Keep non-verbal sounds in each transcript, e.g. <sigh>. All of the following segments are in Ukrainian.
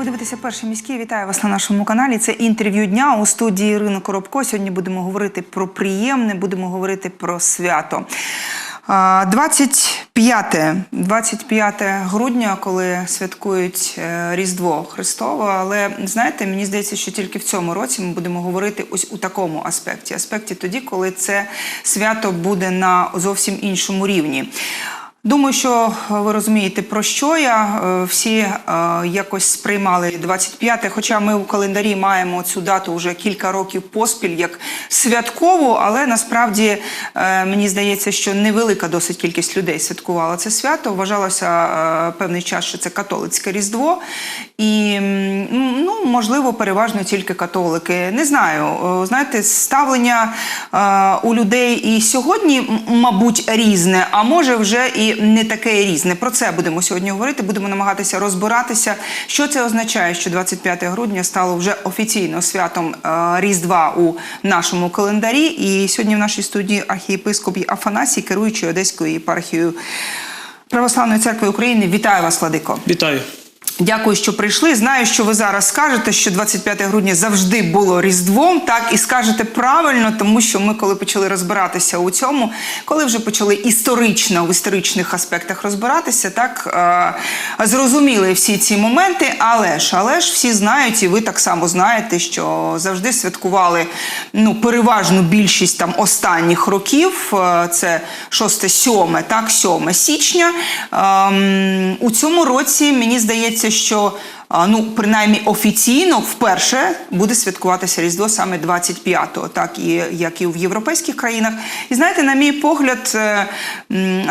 Ви дивитеся перший міський. Вітаю вас на нашому каналі. Це інтерв'ю дня у студії Ірина Коробко. Сьогодні будемо говорити про приємне, будемо говорити про свято. А, 25, 25 грудня, коли святкують е, Різдво Христове. Але знаєте, мені здається, що тільки в цьому році ми будемо говорити ось у такому аспекті. Аспекті тоді, коли це свято буде на зовсім іншому рівні. Думаю, що ви розумієте, про що я. Е, Всі е, якось сприймали 25-те, хоча ми у календарі маємо цю дату вже кілька років поспіль як святкову, але насправді е, мені здається, що невелика досить кількість людей святкувала це свято. Вважалося е, певний час, що це католицьке різдво. І ну, можливо, переважно тільки католики. Не знаю. Е, Знаєте, ставлення е, у людей і сьогодні, мабуть, різне, а може вже і не таке різне. Про це будемо сьогодні говорити. Будемо намагатися розбиратися, що це означає, що 25 грудня стало вже офіційно святом е, Різдва у нашому календарі. І сьогодні в нашій студії архієпископ Афанасій, керуючий Одеською єпархією Православної церкви України. Вітаю вас, Владико. Вітаю. Дякую, що прийшли. Знаю, що ви зараз скажете, що 25 грудня завжди було Різдвом, так і скажете правильно, тому що ми, коли почали розбиратися у цьому, коли вже почали історично в історичних аспектах розбиратися, так е, зрозуміли всі ці моменти. Але ж, але ж всі знають, і ви так само знаєте, що завжди святкували ну переважну більшість там останніх років. е, Це 6-7, так, 7 січня. Ем, у цьому році мені здається, що ну, принаймні офіційно вперше буде святкуватися Різдво саме 25-го, так і як і в європейських країнах. І знаєте, на мій погляд, е,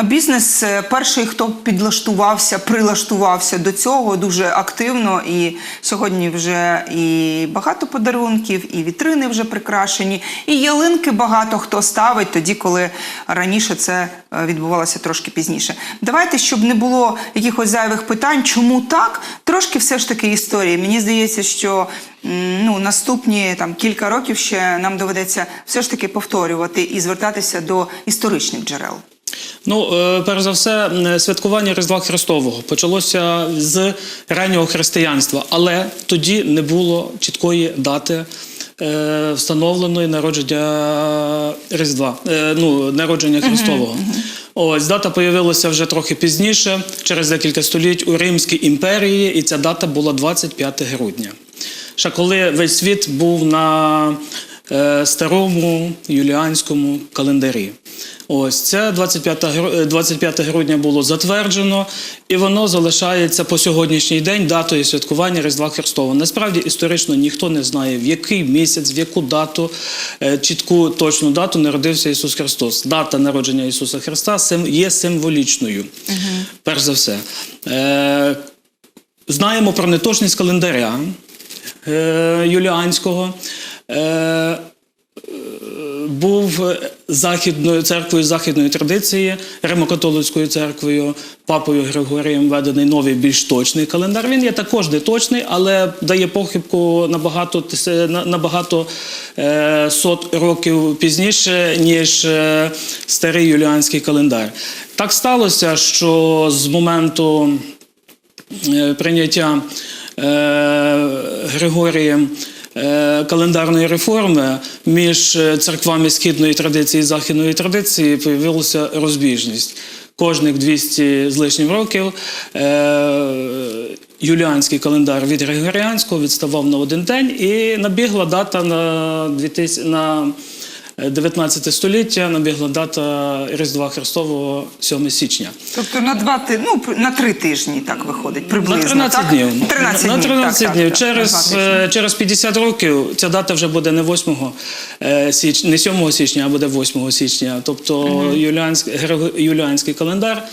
бізнес е, перший, хто підлаштувався, прилаштувався до цього дуже активно. І сьогодні вже і багато подарунків, і вітрини вже прикрашені, і ялинки багато хто ставить тоді, коли раніше це е, відбувалося трошки пізніше. Давайте, щоб не було якихось зайвих питань, чому так, трошки все ж таки історії. Мені здається, що ну, наступні там кілька років ще нам доведеться все ж таки повторювати і звертатися до історичних джерел. Ну, е, перш за все, святкування Різдва Христового почалося з раннього християнства, але тоді не було чіткої дати. Е, Встановленої народження Різдва, е, ну, народження Христового. Ось дата появилася вже трохи пізніше, через декілька століть у Римській імперії, і ця дата була 25 грудня. Ще коли весь світ був на е, старому юліанському календарі. Ось це 25, е, 25 грудня було затверджено, і воно залишається по сьогоднішній день датою святкування Різдва Христового. Насправді історично ніхто не знає, в який місяць, в яку дату, е, чітку точну дату народився Ісус Христос. Дата народження Ісуса Христа є символічною, перш за все. Е, Знаємо про неточність календаря юліанського. Був західною церквою західної традиції, Римо-католицькою церквою, папою Григорієм введений новий більш точний календар. Він є також неточний, але дає похибку набагато на- набагато е, сот років пізніше, ніж е, старий юліанський календар. Так сталося, що з моменту е, прийняття Григорієм календарної реформи між е, церквами східної традиції і західної традиції появилася розбіжність. Кожних 200 з лишнім років е, юліанський календар від Григоріанського відставав на один день, і набігла дата на 2000, на 19 століття, набігла дата Різдва Христового 7 січня. Тобто на два ну, на три тижні так виходить, приблизно. На 13 так? днів. 13 на днів, 13 днів. днів. так, через, так, е, через 50 років ця дата вже буде не 8 е, січня, не 7 січня, а буде 8 січня. Тобто юліанський, грего- юліанський календар.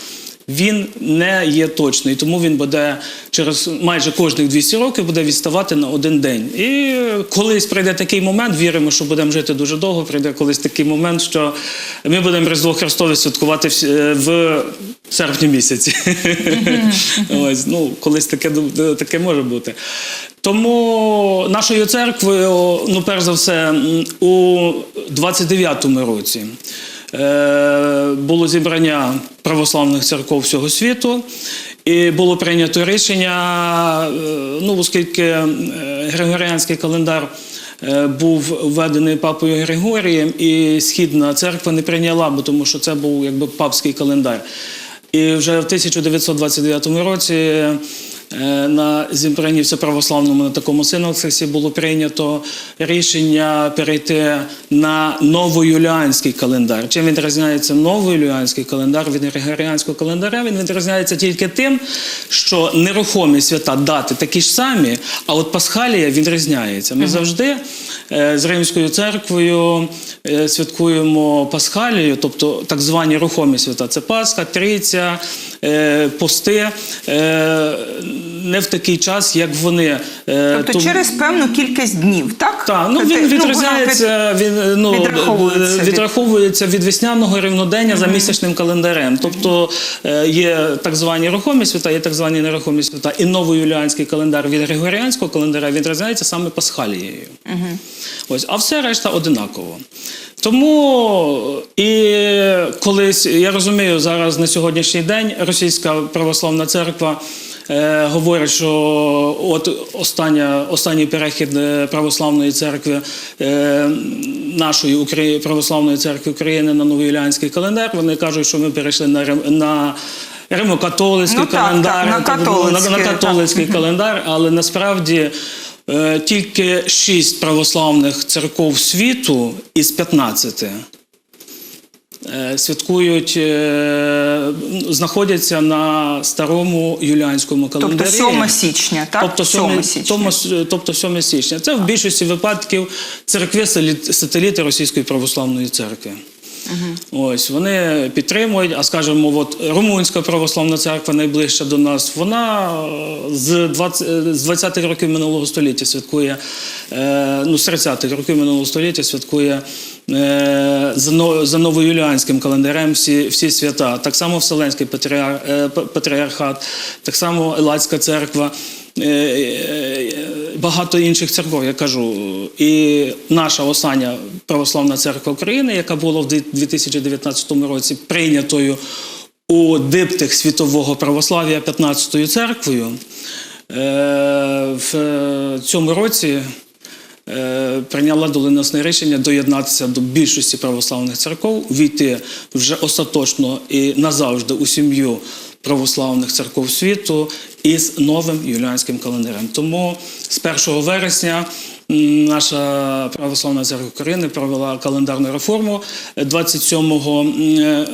Він не є точний, тому він буде через майже кожних 200 років буде відставати на один день. І колись прийде такий момент, віримо, що будемо жити дуже довго. Прийде колись такий момент, що ми будемо Різдво Христове святкувати в, е, в серпні місяці. Ось, ну, колись таке, таке може бути. Тому нашою церквою, ну, перш за все, у 29-му році було зібрання православних церков всього світу. І було прийнято рішення, е, ну, оскільки е, Григоріанський календар е, був введений папою Григорієм, і Східна церква не прийняла, бо тому що це був якби папський календар. І вже в 1929 році е, на зібранні всеправославному на такому синоксисі було прийнято рішення перейти на новоюліанський календар. Чим відрізняється новоюліанський календар від григоріанського календаря? Він відрізняється тільки тим, що нерухомі свята дати такі ж самі, а от Пасхалія відрізняється. Ми завжди е, з Римською церквою е, святкуємо Пасхалію, тобто так звані рухомі свята. Це Пасха, Трійця, е, пости. е, Не в такий час, як вони. Е, Тобто тому- через певну кількість днів, так? так, ну Тобто, він відрізняється, він е, ну, відраховується е, від- відраховується від весняного рівнодення за місячним календарем. Тобто е, є так звані рухомі свята, є так звані нерухомі свята. І новоюліанський календар від григоріанського календаря відрізняється саме Пасхалією. Ось, а все решта одинаково. Тому і колись, я розумію, зараз на сьогоднішній день російська православна церква е, говорить, що от остання, останній перехід е, православної церкви е, нашої Украї- православної церкви України на новоюліанський календар. Вони кажуть, що ми перейшли на, на Римо-католицький Ну, календар, так, на так, ну, на, на католицький, католицький календар, але насправді е, тільки шість православних церков світу із 15 е, святкують, е, знаходяться на старому юліанському Тобто календарі. 7 січня, так? Тобто 7, 7 січня. тобто 7 січня. Це в більшості випадків церкви сателіти Російської православної церкви. Ось вони підтримують. А скажімо, от Румунська православна церква найближча до нас. Вона е, з 20, е, 20-х років минулого століття святкує, е, ну з 30-х років минулого століття святкує за, но- за новоюліанським календарем всі, всі свята. Так само Вселенський патріар, е, патріархат, так само Елацька церква. е, е, Багато інших церков, я кажу, і наша остання православна церква України, яка була в 2019 році прийнятою у диптих світового православ'я 15-ю церквою, е, в цьому році е, прийняла доленосне рішення доєднатися до більшості православних церков, війти вже остаточно і назавжди у сім'ю православних церков світу із новим юліанським календарем. Тому з 1 вересня наша православна церква України провела календарну реформу 27 м, е,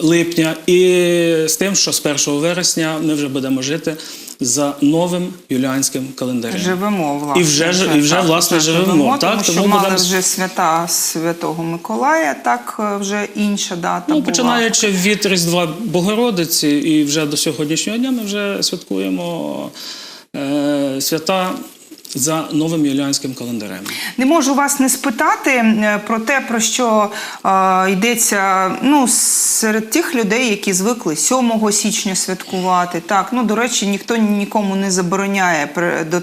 липня, і з тим, що з 1 вересня ми вже будемо жити за новим юліанським календарем. Живемо, власне. І вже вже і вже, так, власне, вже живемо, так, тому що тому мали будемо- вже свята Святого Миколая, так е, вже інша дата Ну, була. починаючи від Різдва Богородиці, і вже до сьогоднішнього дня ми вже святкуємо е, свята за новим юліанським календарем. Не можу вас не спитати е, про те, про що е, йдеться ну, серед тих людей, які звикли 7 січня святкувати. Так, ну до речі, ніхто нікому не забороняє. До,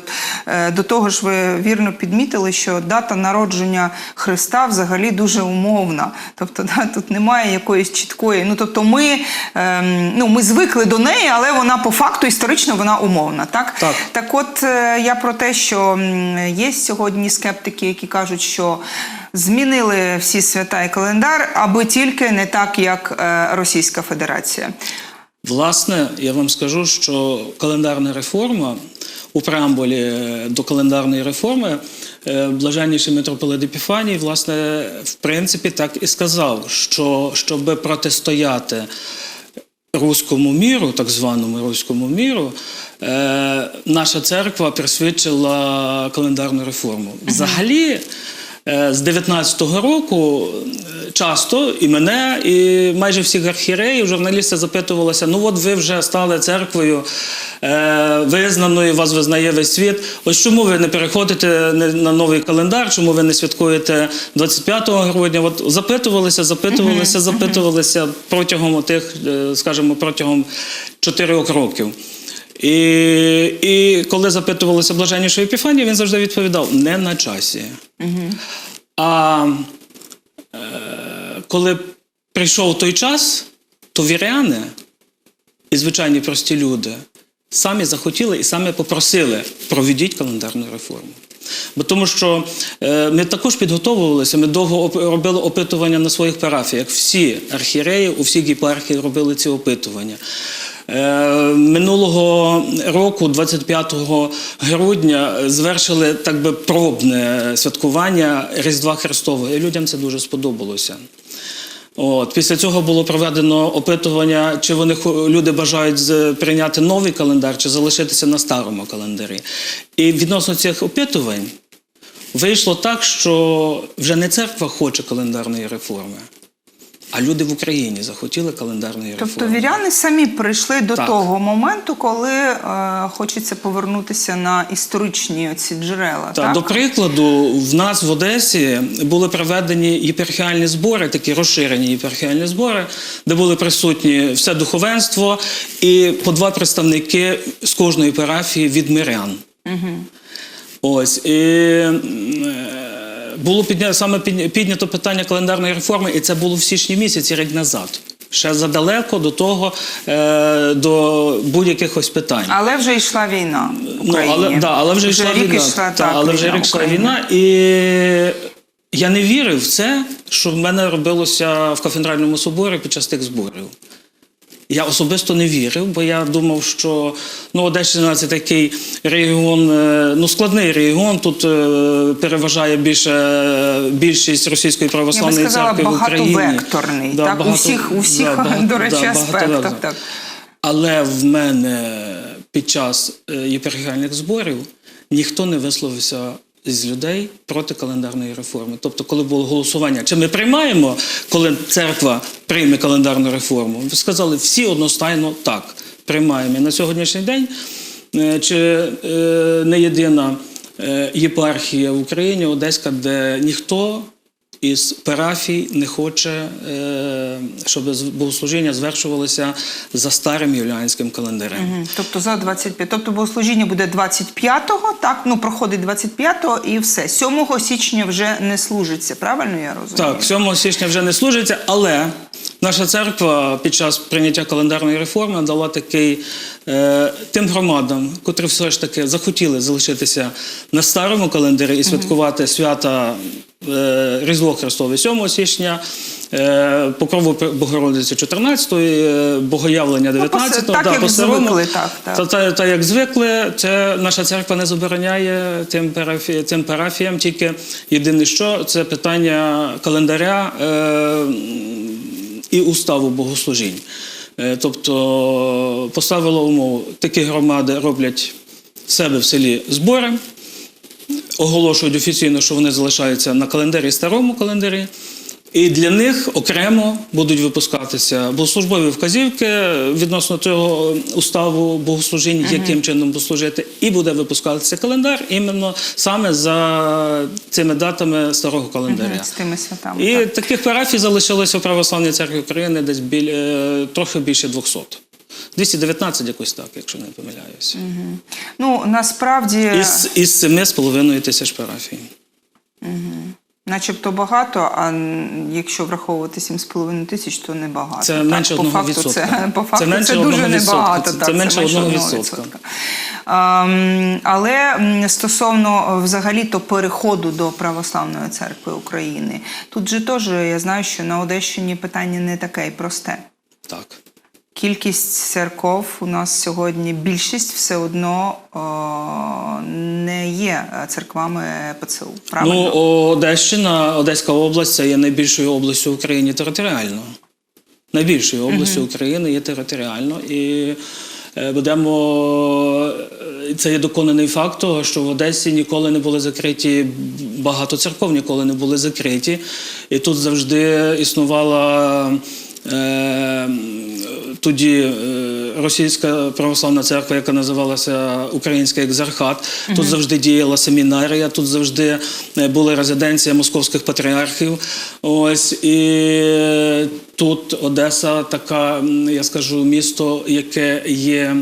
е, до того ж, ви вірно підмітили, що дата народження Христа взагалі дуже умовна. Тобто, да, тут немає якоїсь чіткої. Ну тобто, ми, ем, ну, ми звикли до неї, але вона по факту історично вона умовна. Так, Так. так от е, я про те, що м, є сьогодні скептики, які кажуть, що змінили всі свята і календар, аби тільки не так, як е, Російська Федерація. Власне, я вам скажу, що календарна реформа у преамбулі е, до календарної реформи е, блаженніший митрополит Епіфаній, власне, в принципі, так і сказав, що щоб протистояти руському міру, так званому руському міру, наша церква присвячила календарну реформу. Взагалі, е, з 19-го року е, часто і мене, і майже всіх архієреїв, журналісти запитувалися: ну от ви вже стали церквою е, визнаною, вас визнає весь світ. Ось чому ви не переходите на новий календар, чому ви не святкуєте 25 грудня? От запитувалися, запитувалися, запитувалися протягом тих, скажімо, протягом чотирьох років. І, і коли запитувалися блаженнішої Епіфанія, він завжди відповідав: не на часі. А е, коли прийшов той час, то віряни і звичайні прості люди самі захотіли і самі попросили проведіть календарну реформу. Бо тому що е, ми також підготовувалися, ми довго робили опитування на своїх парафіях. Всі архієреї у всіх єпархіях робили ці опитування. Е, Минулого року, 25 грудня, звершили так би пробне святкування Різдва Христового, і людям це дуже сподобалося. От після цього було проведено опитування, чи вони люди бажають прийняти новий календар, чи залишитися на старому календарі. І відносно цих опитувань вийшло так, що вже не церква хоче календарної реформи, а люди в Україні захотіли календарної Тобто реформи. віряни самі прийшли до Так. того моменту, коли е, хочеться повернутися на історичні оці джерела. Та, так? До прикладу, в нас в Одесі були проведені єпархіальні збори, такі розширені єпархіальні збори, де були присутні все духовенство і по два представники з кожної парафії від мирян. Ось і було піднято саме піднято питання календарної реформи, і це було в січні місяці, рік назад. Ще задалеко до того, е, до будь-яких ось питань. Але вже йшла війна в Ну, але, да, але вже, йшла рік війна. йшла, Та, так, але вже війна рік йшла війна, і я не вірив в це, що в мене робилося в кафедральному соборі під час тих зборів. Я особисто не вірив, бо я думав, що ну, Одещина це такий регіон, е, ну складний регіон. Тут е, переважає більше більшість російської Я би православної сказала, церкви в Україні. багатовекторний, Да, так, багато- всіх, у всіх да, багато- <laughs> до речі, да, багатовекторний. Так. Але в мене під час е, єпархіальних зборів ніхто не висловився з людей проти календарної реформи. Тобто, коли було голосування, чи ми приймаємо, коли церква прийме календарну реформу, сказали всі одностайно так, приймаємо. І на сьогоднішній день е, чи е, не єдина е, єпархія в Україні, Одеська, де ніхто із парафій не хоче, е, щоб богослужіння звершувалося за старим юліанським календарем. Тобто за 25. Тобто богослужіння буде 25-го, так, ну проходить 25-го і все. 7 січня вже не служиться, правильно я розумію? Так, 7 січня вже не служиться, але наша церква під час прийняття календарної реформи дала такий е, тим громадам, котрі все ж таки захотіли залишитися на старому календарі і святкувати свята е, Різдво Христове 7 січня. Е, Покрову Богородиці 14, е, Богоявлення 19, Ну, так, як по-старому. звикли, так, так. Та, та, та як звикли, це наша церква не забороняє тим, парафі, тим парафіям, тільки єдине що це питання календаря е, і уставу богослужінь. Е, тобто поставила умову, такі громади роблять в себе в селі збори, оголошують офіційно, що вони залишаються на календарі старому календарі. І для них окремо будуть випускатися богослужбові вказівки відносно цього уставу богослужінь, яким чином послужити, і буде випускатися календар іменно саме за цими датами старого календаря. З тими святами. І так. таких парафій залишилося в Православній церкві України десь біль, е, трохи більше 200. 219 якось так, якщо не помиляюся. Ну, насправді, Із, із 7,5 тисяч парафій. начебто багато, а якщо враховувати 7,5 тисяч, то не багато. Це Так, менше по одного факту відсотка. Це, по Це менше це дуже небагато. Це- так, це менше одного відсотка. відсотка. Ем, але стосовно е, взагалі-то переходу до Православної церкви України, тут же теж я знаю, що на Одещині питання не таке й просте. Так. Кількість церков у нас сьогодні більшість все одно о, не є церквами ПЦУ. Правильно? Ну, Одещина, Одеська область це є найбільшою областю в Україні територіально. Найбільшою областю України є територіально. І е, будемо. е, Це є доконаний факт того, що в Одесі ніколи не були закриті, багато церков ніколи не були закриті. І тут завжди існувала. Е, тоді е, російська православна церква, яка називалася Український екзархат, тут завжди діяла семінарія, тут завжди е, була резиденція московських патріархів. Ось і тут Одеса така, я скажу, місто, яке є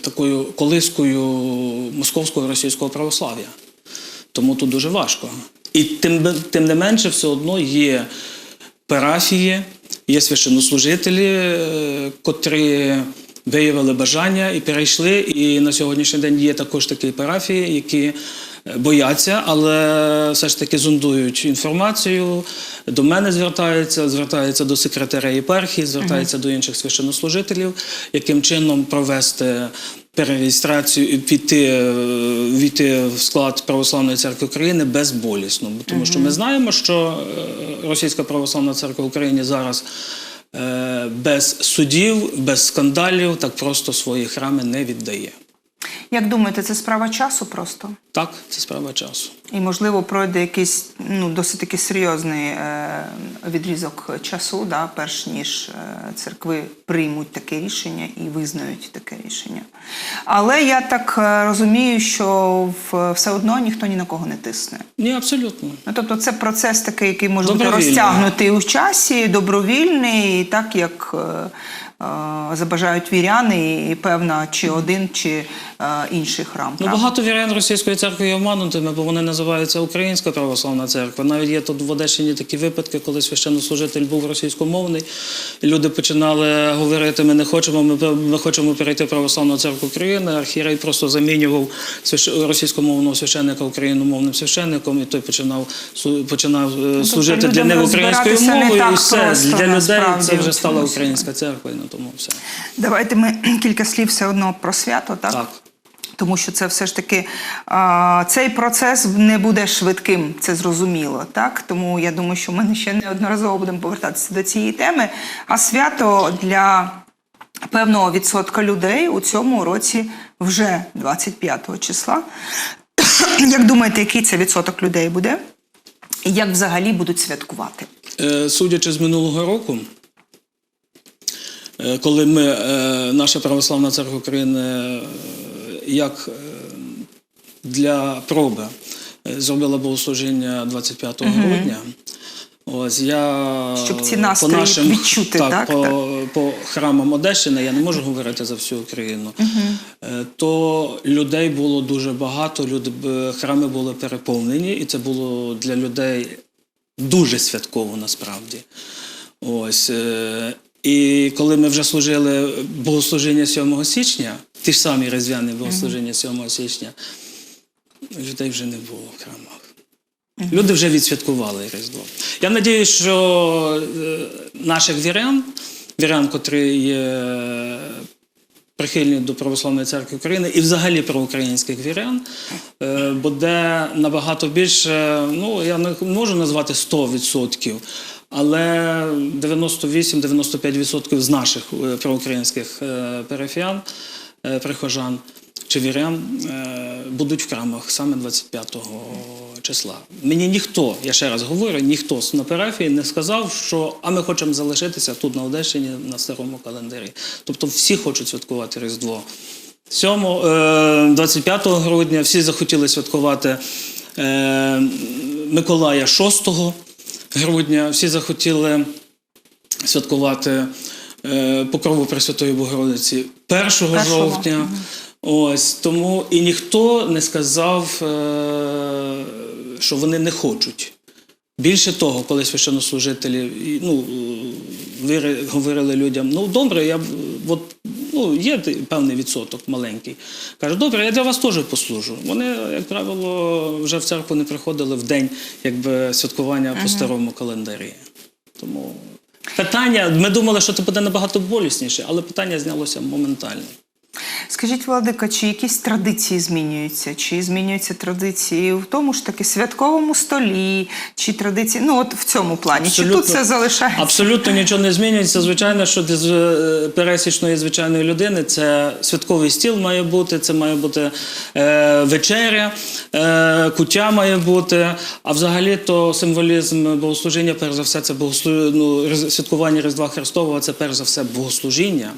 такою колискою московського російського православ'я. Тому тут дуже важко. І тим, тим не менше, все одно є парафії, є священнослужителі, е, котрі виявили бажання і перейшли. І на сьогоднішній день є також такі парафії, які е, бояться, але все ж таки зондують інформацію. До мене звертаються, звертаються до секретаря єпархії, звертаються до інших священнослужителів, яким чином провести перереєстрацію піти, е, війти в склад Православної церкви України безболісно. Бо Тому що ми знаємо, що е, Російська православна церква України зараз е, без судів, без скандалів так просто свої храми не віддає. Як думаєте, це справа часу просто? Так, це справа часу. І, можливо, пройде якийсь ну, досить таки серйозний е, відрізок часу, да, перш ніж е, церкви приймуть таке рішення і визнають таке рішення. Але я так е, розумію, що в, все одно ніхто ні на кого не тисне. Ні, абсолютно. Ну, тобто це процес такий, який може бути розтягнутий у часі, добровільний, і так як е, забажають віряни, і певна чи один, чи е, інший храм. Ну, багато вірян російської церкви є обманутими, бо вони називаються Українська православна церква. Навіть є тут в Одещині такі випадки, коли священнослужитель був російськомовний, і люди починали говорити: ми не хочемо, ми, ми хочемо перейти в православну церкву України. Архірей просто замінював російськомовного священника україномовним священником, і той починав починав е, служити для них українською мовою. І все для людей насправді, це вже стала українська церква, тому все. Давайте ми <clears throat> кілька слів все одно про свято, так? Так. Тому що це все ж таки а, цей процес не буде швидким, це зрозуміло. Так? Тому я думаю, що ми ще неодноразово будемо повертатися до цієї теми. А свято для певного відсотка людей у цьому році вже 25 числа. <clears throat> Як думаєте, який це відсоток людей буде? І як взагалі будуть святкувати? Е, Судячи з минулого року, коли ми, е, наша Православна церква України, е, як е, для проби е, зробила богослужіння 25 грудня. Ось я Щоб ці настрої відчути, так, по, так. по храмам Одещини, я не можу говорити за всю Україну, е, то людей було дуже багато, люди, храми були переповнені, і це було для людей дуже святково насправді. Ось. І коли ми вже служили богослужіння 7 січня, ті ж самі різдвяні богослужіння 7 січня, людей вже не було в храмах. Люди вже відсвяткували Різдво. Я сподіваюся, що е, наших вірян, вірян, котрі є прихильні до Православної церкви України і взагалі проукраїнських вірян, е, буде набагато більше, ну я не можу назвати 100%, але 98-95% з наших е, проукраїнських е, парафіян, прихожан чи вірян е, будуть в храмах саме 25 числа. Мені ніхто, я ще раз говорю, ніхто з на парафії не сказав, що а ми хочемо залишитися тут на Одещині на старому календарі. Тобто всі хочуть святкувати Різдво. 7, е, 25 грудня всі захотіли святкувати е, Миколая 6 грудня, всі захотіли святкувати е, Покрову Пресвятої Богородиці 1 Першого. жовтня. Ось тому і ніхто не сказав, е, що вони не хочуть. Більше того, коли священнослужителі ну, говорили людям, ну добре, я от, ну, є певний відсоток маленький. Каже, добре, я для вас теж послужу. Вони, як правило, вже в церкву не приходили в день якби, святкування по старому календарі. Тому питання, ми думали, що це буде набагато болісніше, але питання знялося моментально. Скажіть, Владика, чи якісь традиції змінюються? Чи змінюються традиції в тому ж таки святковому столі, чи традиції, ну от в цьому плані, чи тут це залишається? Абсолютно нічого не змінюється. Звичайно, що для з- е, пересічної звичайної людини це святковий стіл має бути, це має бути е, вечеря, е, куття має бути. А взагалі то символізм богослужіння, перш за все, це богослу... ну, святкування Різдва Христового, це перш за все богослужіння.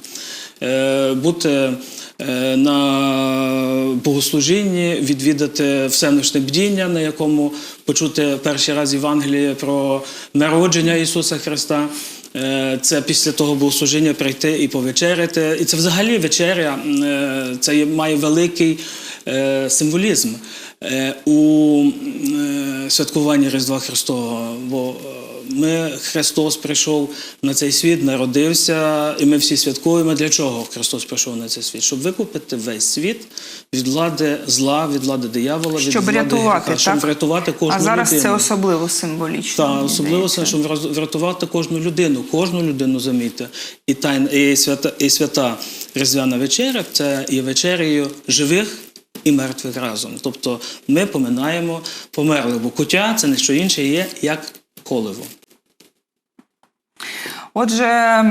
Е, бути е, на богослужінні, відвідати всеночне бдіння, на якому почути перший раз Євангеліє про народження Ісуса Христа. Е, Це після того богослужіння прийти і повечеряти. І це взагалі вечеря, це має великий символізм у е, святкуванні Різдва Христового. Бо е, ми Христос прийшов на цей світ, народився, і ми всі святкуємо. Для чого Христос прийшов на цей світ? Щоб викупити весь світ від влади зла, від влади диявола, від Щоб влади рятувати, гріха, щоб врятувати кожну А зараз людину. це особливо символічно. Так, особливо це, щоб врятувати кожну людину, кожну людину замітьте. І тайн, і свята, і свята Різдвяна вечеря це і вечерею живих і мертвих разом. Тобто ми поминаємо померлих, бо куття це не що інше є, як коливо. Отже,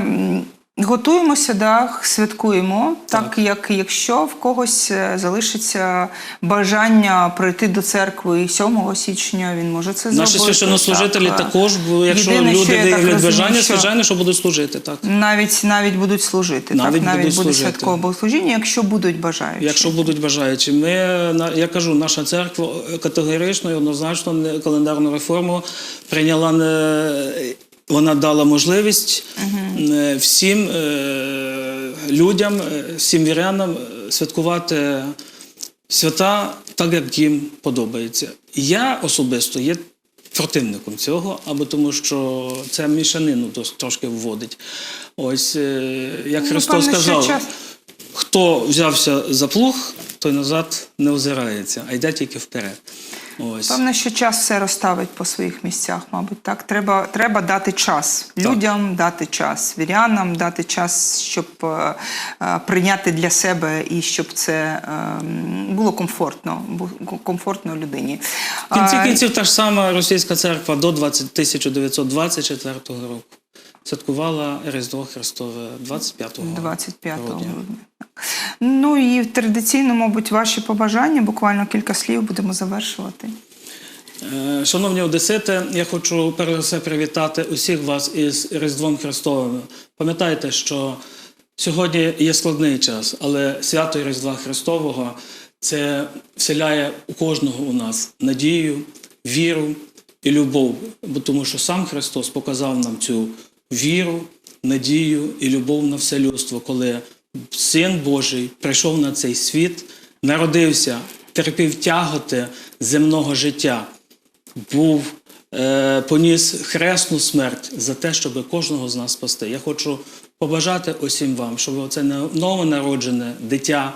готуємося, да, святкуємо, так, як якщо в когось е, залишиться бажання прийти до церкви 7 січня, він може це зробити. Наші священнослужителі так. також, якщо Єдине, люди виявлять бажання, що- звичайно, що будуть служити. Так. Навіть навіть будуть служити, Навіть так навіть будуть буде служити. святкове богослужіння, якщо будуть бажаючі. Якщо будуть бажаючі, ми я кажу, наша церква категорично і однозначно календарну реформу прийняла не. Вона дала можливість е, всім е, людям, е, всім вірянам е, святкувати свята так, як їм подобається. Я особисто є противником цього, або тому, що це мішанину трошки вводить. Ось е, як Ну, Христос сказав. Хто взявся за плуг, той назад не озирається, а йде тільки вперед. Ось. Певне, що час все розставить по своїх місцях, мабуть. Так, треба, треба дати час людям, дати час вірянам, дати час, щоб е, е, прийняти для себе і щоб це е, було комфортно, комфортно людині. В кінці кінців та ж сама російська церква до 20, 1924 року святкувала Різдво Христове 25 25 грудня. грудня. Ну і традиційно, мабуть, ваші побажання, буквально кілька слів будемо завершувати. Е, Шановні одесити, я хочу перш за все привітати усіх вас із Різдвом Христовим. Пам'ятайте, що сьогодні є складний час, але свято Різдва Христового це вселяє у кожного у нас надію, віру і любов. Бо тому що сам Христос показав нам цю віру, надію і любов на все людство, коли Син Божий прийшов на цей світ, народився, терпів тяготи земного життя був, е, поніс хресну смерть за те, щоб кожного з нас спасти. Я хочу побажати усім вам, щоб оце не- новонароджене дитя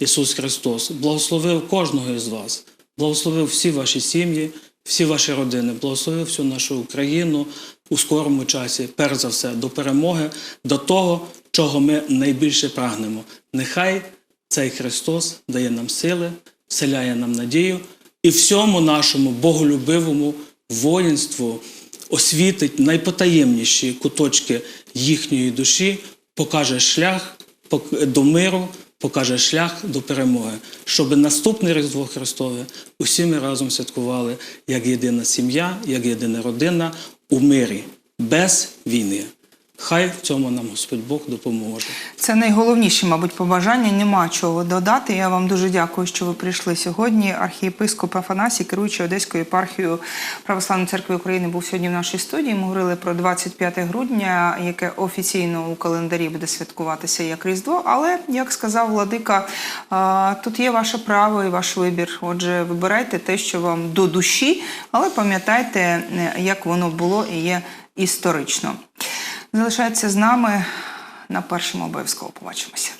Ісус Христос благословив кожного із вас, благословив всі ваші сім'ї, всі ваші родини, благословив всю нашу Україну у скорому часі, перш за все, до перемоги, до того, чого ми найбільше прагнемо. Нехай цей Христос дає нам сили, вселяє нам надію і всьому нашому боголюбивому воїнству освітить найпотаємніші куточки їхньої душі, покаже шлях до миру, покаже шлях до перемоги, щоб наступний Різдво Христове усі ми разом святкували як єдина сім'я, як єдина родина у мирі, без війни. Хай в цьому нам Господь Бог допоможе. Це найголовніше, мабуть, побажання. Нема чого додати. Я вам дуже дякую, що ви прийшли сьогодні. Архієпископ Афанасій, керуючий Одеською єпархією Православної церкви України, був сьогодні в нашій студії. Ми говорили про 25 грудня, яке офіційно у календарі буде святкуватися як Різдво. Але, як сказав владика, тут є ваше право і ваш вибір. Отже, вибирайте те, що вам до душі, але пам'ятайте, е, як воно було і є історично. Залишайтеся з нами. На першому обов'язково побачимося.